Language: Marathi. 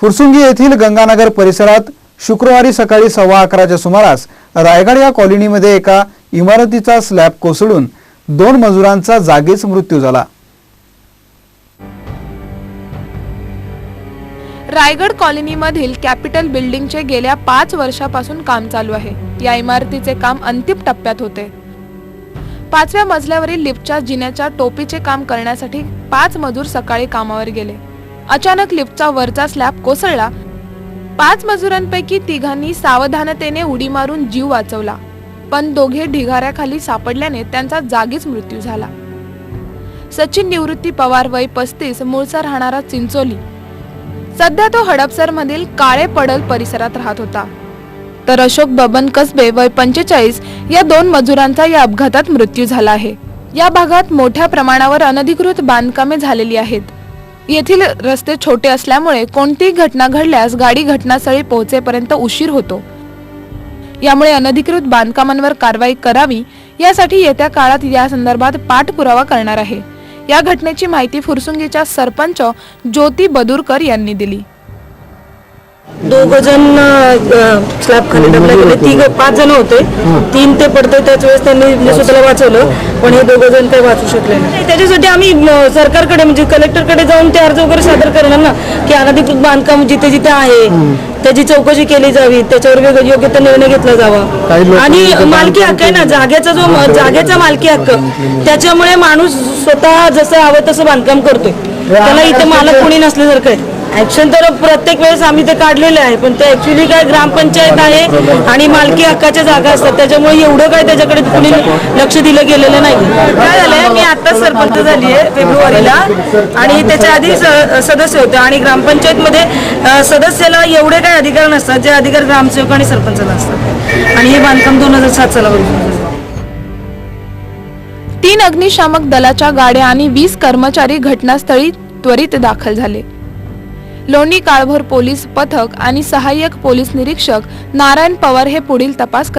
फुरसुंगी येथील गंगानगर परिसरात शुक्रवारी सकाळी सव्वा अकराच्या सुमारास रायगड या कॉलनीमध्ये एका इमारतीचा स्लॅब कोसळून दोन मजुरांचा जागीच मृत्यू झाला. रायगड कॉलनीमधील कॅपिटल बिल्डिंगचे गेल्या पाच वर्षापासून काम चालू आहे. या इमारतीचे काम अंतिम टप्प्यात होते. पाचव्या मजल्यावरील लिफ्टच्या जिन्याच्या टोपीचे काम करण्यासाठी पाच मजूर सकाळी कामावर गेले. अचानक लिफ्टचा वरचा स्लॅब कोसळला. पाच मजुरांपैकी तिघांनी सावधानतेने उडी मारून जीव वाचवला. पण दोघे ढिगाऱ्याखाली सापडल्याने त्यांचा जागीच मृत्यू झाला. सचिन निवृत्ती पवार वय पस्तीस मूळचा राहणारा चिंचोली. सध्या तो हडपसर मधील काळे पडल परिसरात राहत होता. तर अशोक बबन कसबे वय पंचेचाळीस या दोन मजुरांचा या अपघातात मृत्यू झाला आहे. या भागात मोठ्या प्रमाणावर अनधिकृत बांधकामे झालेली आहेत. येथील रस्ते छोटे असल्यामुळे कोणतीही घटना घडल्यास गाडी घटनास्थळी पोहोचेपर्यंत उशीर होतो. यामुळे अनधिकृत बांधकामांवर कारवाई करावी यासाठी येत्या काळात या संदर्भात पाठपुरावा करणार आहे. या घटनेची माहिती फुरसुंगीच्या सरपंच ज्योती बदुरकर यांनी दिली. दोघ जण स्लॅब खाली डबला गेले. तिघ पाच जण होते. तीन ते पडते त्याच वेळेस त्यांनी स्वतःला वाचवलं पण हे दोघ जण काही वाचू शकले नाही. त्याच्यासाठी आम्ही सरकारकडे म्हणजे कलेक्टरकडे जाऊन ते अर्ज वगैरे सादर करणार ना की अनधिकृत बांधकाम जिथे जिथे आहे त्याची चौकशी केली जावी त्याच्यावर योग्य तो निर्णय घेतला जावा. आणि मालकी हक्क आहे ना जागेचा जो जागेचा मालकी हक्क त्याच्यामुळे माणूस स्वतः जसं हवं तसं बांधकाम करतोय. त्याला इथे मालक कोणी नसल्यासारखं आहे. ऍक्शन तर प्रत्येक वेळेस आम्ही ते काढलेले आहे पण ते ऍक्च्युली काय ग्रामपंचायत आहे आणि मालकी हक्काच्या जागा असतात. त्याच्यामुळे एवढं काय त्याच्याकडे कुणी लक्ष दिलं गेलेलं नाही. काय झालंय मी आता सरपंच झाली आहे फेब्रुवारीला आणि त्याच्या आधी स- sदस्य होते आणि ग्रामपंचायत मध्ये सदस्याला एवढे काय अधिकार नसतात जे अधिकार ग्रामसेवक आणि सरपंचाला असतात. आणि हे बांधकाम दोन हजार सात सालावरून तीन अग्निशामक दलाच्या गाड्या आणि वीस कर्मचारी घटनास्थळी त्वरित दाखल झाले. लोणी काळभोर पोलीस पथक आणि सहाय्यक पोलीस निरीक्षक नारायण पवार हे पुढील तपास